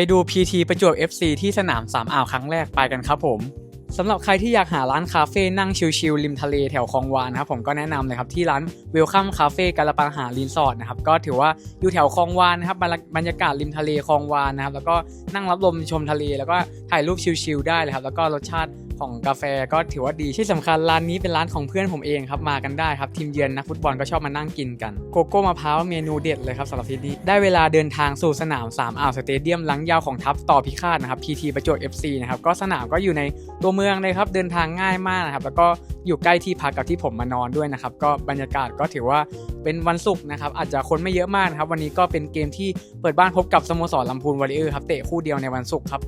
ไปดู PT ประจวบ FC ที่สนามสามอ่าวครั้งแรกไปกันครับผมสำหรับใครที่อยากหาร้านคาเฟ่นั่งชิลๆริมทะเลแถวคลองวานนะครับผมก็แนะนำเลยครับที่ร้าน Welcome Cafe กาลปังหารีสอร์ทนะครับก็ถือว่าอยู่แถวคลองวานนะครับบรรยบรรยากาศริมทะเลคลองวานนะครับแล้วก็นั่งรับลมชมทะเล แล้วก็ถ่ายรูปชิลๆได้เลยครับแล้วก็รสชาติ ของกาแฟก็ถือว่าดีที่สำคัญร้านนี้เป็นร้านของเพื่อนผมเองครับมากันได้ครับทีมเยือนนักฟุตบอลก็ชอบมานั่งกินกันโกโก้มะพร้าวเมนูเด็ดเลยครับสำหรับที่นี่ได้เวลาเดินทางสู่สนามสามอ่าวสเตเดียมหลังยาวของทัพต่อพิฆาตนะครับ PT ประจวบ FC นะครับก็สนามก็อยู่ในตัวเมืองเลยครับเดินทางง่ายมากนะครับแล้วก็อยู่ใกล้ที่พักกับที่ผมมานอนด้วยนะครับก็บรรยากาศก็ถือว่าเป็นวันศุกร์นะครับอาจจะคนไม่เยอะมากนะครับวันนี้ก็เป็นเกมที่เปิดบ้านพบกับสโมสรลำพูนวอริเออร์ครับเตะคู่เดียวในวันศุกร์ครับ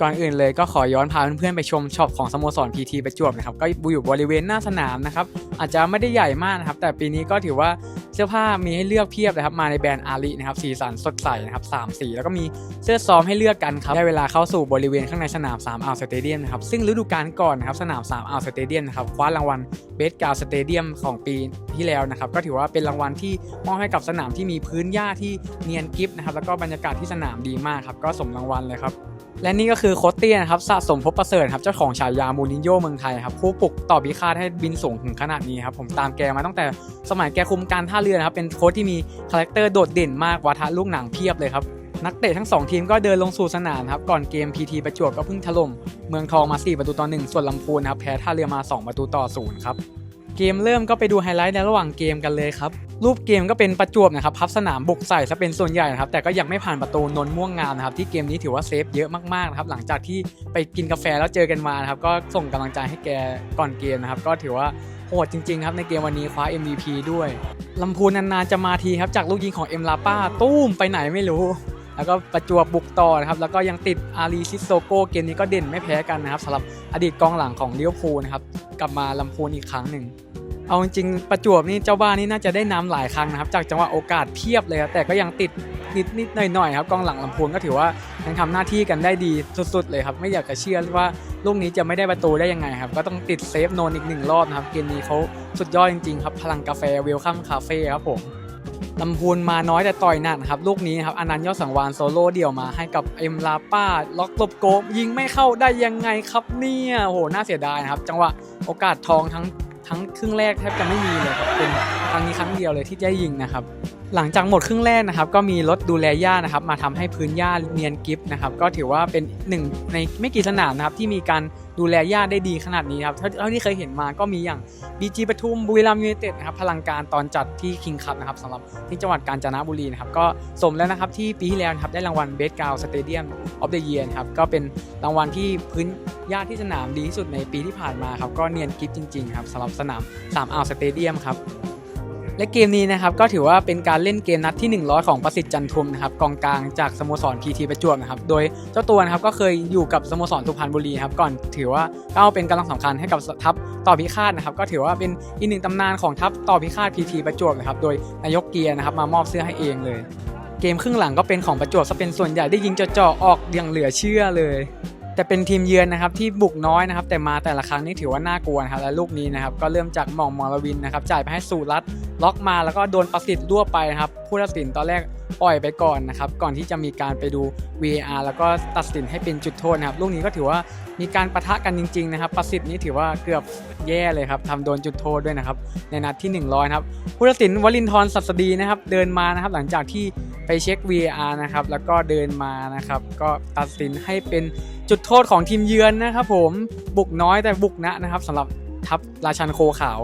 ก่อนอื่นเลยก็ขอย้อนพาเพื่อนๆไปชมช็อปของสโมสร PT ประจวบนะครับก็อยู่บริเวณหน้าสนามนะครับอาจจะไม่ได้ใหญ่มากนะครับแต่ปีนี้ก็ถือว่าเสื้อผ้ามีให้เลือกเพียบเลยครับมาในแบรนด์อาลีนะครับสีสันสดใสนะครับสามสีแล้วก็มีเสื้อซ้อมให้เลือกกันครับได้เวลาเข้าสู่บริเวณข้างในสนาม3อ่าวสเตเดียมนะครับซึ่งฤดูกาลก่อนนะครับสนาม3อ่าวสเตเดียมนะครับคว้ารางวัลเบสกาสเตเดียมของปีที่แล้วนะครับก็ถือว่าเป็นรางวัลที่มอบให้กับสนามที่มีพื้นหญ้าที่เนียนกริฟนะครับแล้วก็บรรยากาศที่สนามดีมากครับก็สมรางวัลเลยครับและนี่ก็คือคือโคตเตียนะครับสะสมพบประเสริฐครับเจ้าของฉายามูรินโญ่เมืองไทยครับผู้ปลุกต่อพิฆาตให้บินสูงถึงขนาดนี้ครับผมตามแกมาตั้งแต่สมัยแกคุมการท่าเรือนะครับเป็นโค้ชที่มีคาแรคเตอร์โดดเด่นมากวาทะลูกหนังเพียบเลยครับนักเตะทั้ง 2 ทีมก็เดินลงสู่สนามครับก่อนเกม PT ประจวบก็เพิ่งถล่มเมืองทองมา 4 ประตูต่อ 1 ส่วนลำพูนครับแพ้ท่าเรือมา 2 ประตูต่อ 0 ครับ เกมเริ่มก็ไปดูไฮไลท์ในระหว่างเกมกันเลยครับ รูปเกมก็เป็นประจวบนะครับพับสนามบุกใส่ซะเป็นส่วนใหญ่นะครับ แต่ก็ยังไม่ผ่านประตูนนท์ม่วงงามนะครับ ที่เกมนี้ถือว่าเซฟเยอะมากๆนะครับ หลังจากที่ไปกินกาแฟแล้วเจอกันมานะครับ ก็ส่งกำลังใจให้แกก่อนเกมนะครับ ก็ถือว่าโหดจริงๆครับในเกมวันนี้คว้า MVP ด้วยลำพูนนานๆจะมาทีครับจากลูกยิงของเอ็มลาป้าตุ้มไปไหนไม่รู้ แล้วก็ประจวบบุกต่อนะครับ แล้วก็ยังติดอารีซิโซโกเกมนี้ก็เด่นไม่แพ้กันนะครับสำหรับอดีตกองหลังของลิเวพูนะครับ กลับมาลำพูนอีกครั้งหนึ่ง เอาจริงประจวบนี่เจ้าบ้านนี่น่าจะได้น้ำหลายครั้งนะครับ จากจังหวะโอกาสเพียบเลยครับแต่ก็ยังติดนิดนิดหน่อยๆครับกองหลังลำพูนก็ถือว่ายังทำหน้าที่กันได้ดีสุด ๆ เลยครับ ไม่อยากจะเชื่อว่าลูกนี้จะไม่ได้ประตูได้ยังไงครับ ก็ต้องติดเซฟโนนอีกหนึ่งรอบนะครับเกมนี้เขาสุดยอดจริงๆครับพลังกาแฟเวลคัมคาเฟ่ครับผม ลำพูนมาน้อยแต่ต่อยหนักครับ ลูกนี้ครับอนันต์ยอดสังวานโซโล่เดี่ยวมาให้กับเอ็มลาป้า ล็อกตบโกบยิงไม่เข้าได้ยังไงครับเนี่ยโหน่าเสียดายนะครับ จังหวะโอกาสทองทั้งทั้งครึ่งแรกแทบจะไม่มีเลยครับเป็นครั้งนี้ครั้งเดียวเลยที่ได้ยิงนะครับ หลังจากหมดครึ่งแรกนะครับ ก็มีรถดูแลหญ้านะครับ มาทำให้พื้นหญ้าเนียนกิฟนะครับก็ถือว่าเป็นหนึ่งในไม่กี่สนามนะครับที่มีการ ดูแลหญ้าได้ดีขนาดนี้ครับเท่าที่เคยเห็นมาก็มีอย่าง BG ปทุมบุรีรัมย์ยูไนเต็ดนะครับพลังการตอนจัดที่คิงคัพนะครับสำหรับที่จังหวัดกาญจนบุรีนะครับก็สมแล้วนะครับที่ปีที่แล้วนะครับได้รางวัลเบสกาวสเตเดียมออฟเดอะเยียร์ครับก็เป็นรางวัลที่พื้นหญ้าที่สนามดีที่สุดในปีที่ผ่านมาครับก็เนียนกิฟจริงๆครับสำหรับสนามสามอ่าวสเตเดียมครับ และเกมนี้นะครับก็ถือว่าเป็นการเล่นเกมนัดที่ 100 ของประสิทธิ์จันทุมนะครับกองกลางจากสโมสรพีทีประจวบนะครับโดยเจ้าตัวนะครับก็เคยอยู่กับสโมสรสุพรรณบุรีครับก่อนถือว่าก้าวเป็นกำลังสำคัญให้กับทัพต่อพิฆาตนะครับก็ถือว่าเป็นอีกหนึ่งตำนานของทัพต่อพิฆาตพีทีประจวบนะครับโดยนายกเกียร์นะครับมามอบเสื้อให้เองเลย เกมครึ่งหลังก็เป็นของประจวบซะเป็นส่วนใหญ่ได้ยิงเจาะๆออกอย่างเหลือเชื่อเลย แต่เป็นทีมเยือนนะครับที่บุกน้อยนะครับแต่มาแต่ละครั้งนี่ถือว่าน่ากลัวนะครับและลูกนี้นะครับก็เริ่มจากหม่องมอลวินนะครับจ่ายไปให้สุรัตล็อกมาแล้วก็โดนประสิทธิ์รั่วไปนะครับผู้ตัดสินตอนแรกปล่อยไปก่อนนะครับก่อนที่จะมีการไปดู VAR แล้วก็ตัดสินให้เป็นจุดโทษนะครับลูกนี้ก็ถือว่ามีการปะทะกันจริงๆนะครับประสิทธิ์นี่ถือว่าเกือบแย่เลยครับทำโดนจุดโทษด้วยนะครับในนัดที่ 100ครับผู้ตัดสินวลินทร์สัสดีนะครับเดินมานะครับหลังจากที่ ไปเช็ค VAR นะครับแล้วก็เดินมานะครับ ก็ตัดสินให้เป็นจุดโทษของทีมเยือนนะครับผมบุกน้อยแต่บุกนะนะครับสำหรับทัพราชันโคขาว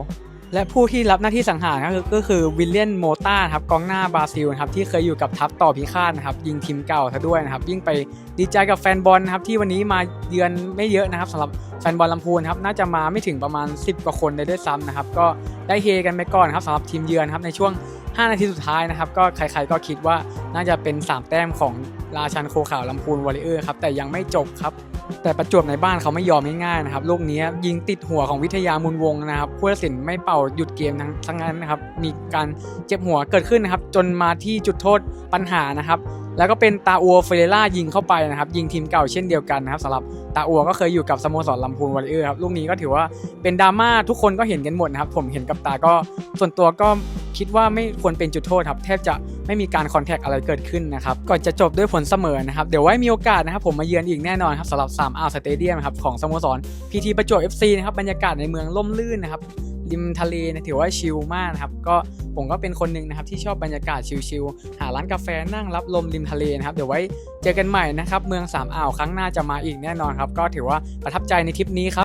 และผู้ที่รับหน้าที่สังหารก็คือวิลเลียนโมตาครับกองหน้าบราซิลนะครับที่เคยอยู่กับทัพต่อพิฆาตนะครับยิงทีมเก่าซะด้วยนะครับยิ่งไปดีใจกับแฟนบอลนะครับที่วันนี้มาเยือนไม่เยอะนะครับสำหรับแฟนบอลลำพูนครับน่าจะมาไม่ถึงประมาณ 10 กว่าคนเลยด้วยซ้ำนะครับก็ได้เฮกันไปก่อนครับสำหรับทีมเยือนครับในช่วง 5 นาทีสุดท้ายนะครับก็ใครๆก็คิดว่าน่าจะเป็น 3 แต้มของราชันโคขาวลำพูนวอริเออร์ครับแต่ยังไม่จบครับ แต่ประจวบในบ้านเขาไม่ยอมง่ายๆนะครับลูกนี้ยิงติดหัวของวิทยามุนวงนะครับผู้ตัดสินไม่เป่าหยุดเกมทั้งทั้งนั้นนะครับมีการเจ็บหัวเกิดขึ้นนะครับจนมาที่จุดโทษปัญหานะครับแล้วก็เป็นตาอัวเฟเรล่ายิงเข้าไปนะครับยิงทีมเก่าเช่นเดียวกันนะครับสำหรับตาอัวก็เคยอยู่กับสโมสรลำพูนวอริเออร์ครับลูกนี้ก็ถือว่าเป็นดราม่าทุกคนก็เห็นกันหมดนะครับผมเห็นกับตาก็ส่วนตัวก็ คิดว่าไม่ควรเป็นจุดโทษครับแทบจะไม่มีการคอนแทคอะไรเกิดขึ้นนะครับก่อนจะจบด้วยผลเสมอนะครับเดี๋ยวไว้มีโอกาสนะครับผมมาเยือนอีกแน่นอนครับสำหรับ3 r สเตเดียมครับของสโมสรพีทีประจวบ FC นะครับบรรยากาศในเมืองล่มลื่นนะครับริมทะเลนี่ยถือว่าชิลมากนะครับก็ผมก็เป็นคนหนึ่งนะครับที่ชอบบรรยากาศชิลๆหาร้านกาแฟนั่งรับลมริมทะเลนะครับเดี๋ยวไว้เจอกันใหม่นะครับเมืองสามอ่าวครั้งหน้าจะมาอีกแน่นอนครับก็ถือว่าประทับใจในทริปนี้ครับ